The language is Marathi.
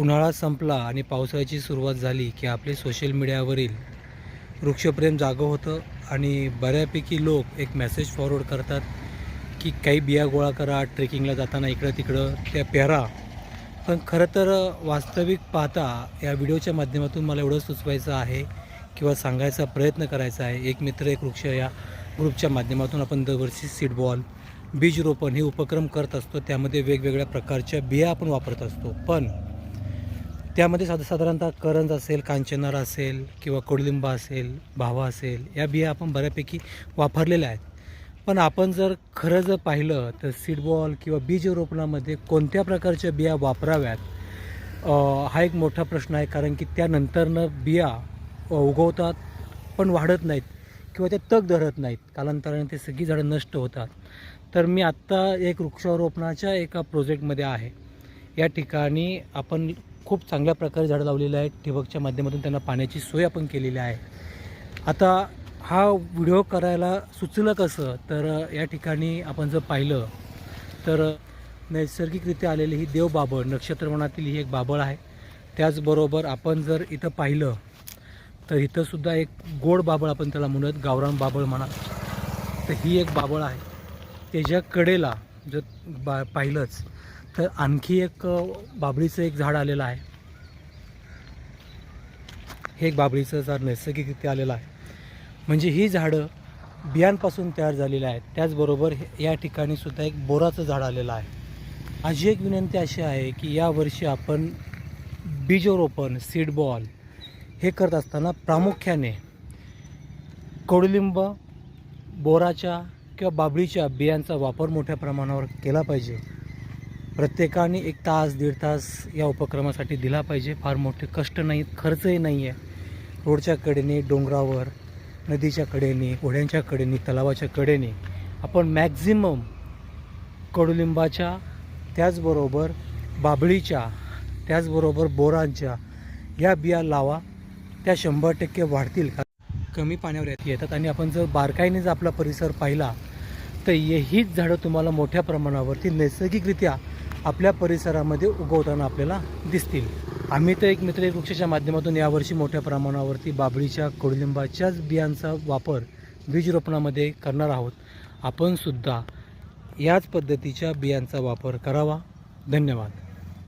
उन्हाळा संपला आणि पावसाळ्याची सुरुवात झाली की आपले सोशल मीडियावरील वृक्षप्रेम जागं होतं आणि बऱ्यापैकी लोक एक मेसेज फॉरवर्ड करतात की काही बिया गोळा करा ट्रेकिंगला जाताना इकडं तिकडं त्या पेरा. पण खरं तर वास्तविक पाहता या व्हिडिओच्या माध्यमातून मला एवढं सुचवायचं आहे किंवा सांगायचा प्रयत्न करायचा आहे. एक मित्र एक वृक्ष या ग्रुपच्या माध्यमातून आपण दरवर्षी सीडबॉल बीज रोपण हे उपक्रम करत असतो. त्यामध्ये वेगवेगळ्या प्रकारच्या बिया आपण वापरत असतो. पण त्यामध्ये साधा साधारणतः करंज असेल कांचनार असेल किंवा कडुलिंबा असेल भावा असेल या बिया आपण बऱ्यापैकी वापरलेल्या आहेत. पण आपण जर खरं जर पाहिलं तर सीडबॉल किंवा बीज रोपणामध्ये कोणत्या प्रकारच्या बिया वापराव्यात? हा एक मोठा प्रश्न आहे कारण की त्यानंतरनं बिया उगवतात पण वाढत नाहीत किंवा ते तग धरत नाहीत. कालांतराने ते सगळी झाडं नष्ट होतात. तर मी आत्ता एक वृक्षारोपणाच्या एका प्रोजेक्टमध्ये आहे. या ठिकाणी आपण खूप चांगल्या प्रकारे झाडं लावलेली आहेत. ठिबकच्या माध्यमातून त्यांना पाण्याची सोय आपण केलेली आहे. आता हा व्हिडिओ करायला सुचलं कसं? तर या ठिकाणी आपण जर पाहिलं तर नैसर्गिकरित्या आलेली ही देव बाबळ नक्षत्रवनातील ही एक बाबळ आहे. त्याचबरोबर आपण जर इथं पाहिलं तर इथंसुद्धा एक गोड बाबळ आपण त्याला म्हणूयात गावरान बाबळ म्हणा. तर ही एक बाबळ आहे. त्याच्या कडेला जर बा पाहिलंच तर आणखी एक बाबळीचं एक झाड आलेलं आहे. हे एक बाबळीचं झाड नैसर्गिकरित्या आलेलं आहे. म्हणजे ही झाडं बियांपासून तयार झालेली आहेत. त्याचबरोबर या ठिकाणी सुद्धा एक बोराचं झाड आलेलं आहे. अशी एक विनंती अशी आहे की यावर्षी आपण बीजरोपण सीड बॉल हे करत असताना प्रामुख्याने कडुलिंब बोराच्या किंवा बाबळीच्या बियांचा वापर मोठ्या प्रमाणावर केला पाहिजे. प्रत्येकाने एक तास दीड तास या उपक्रमासाठी दिला पाहिजे. फार मोठे कष्ट नाहीत खर्चही नाही आहे. रोडच्या कडेने डोंगरावर नदीच्या कडेने ओढ्यांच्या कडेने तलावाच्या कडेने आपण मॅक्झिमम कडुलिंबाच्या त्याचबरोबर बाबळीच्या त्याचबरोबर बोरांच्या या बिया लावा. त्या शंभर टक्के वाढतील का? कमी पाण्यावर येतात. आणि आपण जर बारकाईने जर आपला परिसर पाहिला तर हीच झाडं तुम्हाला मोठ्या प्रमाणावरती नैसर्गिकरित्या आपल्या परिसरामध्ये उगवताना आपल्याला दिसतील. आम्ही तर एक मित्र एक वृक्षाच्या माध्यमातून यावर्षी मोठ्या प्रमाणावरती बाबळीच्या कडुलिंबाच्याच बियांचा वापर बीज रोपणामध्ये करणार आहोत. आपणसुद्धा याच पद्धतीच्या बियांचा वापर करावा. धन्यवाद.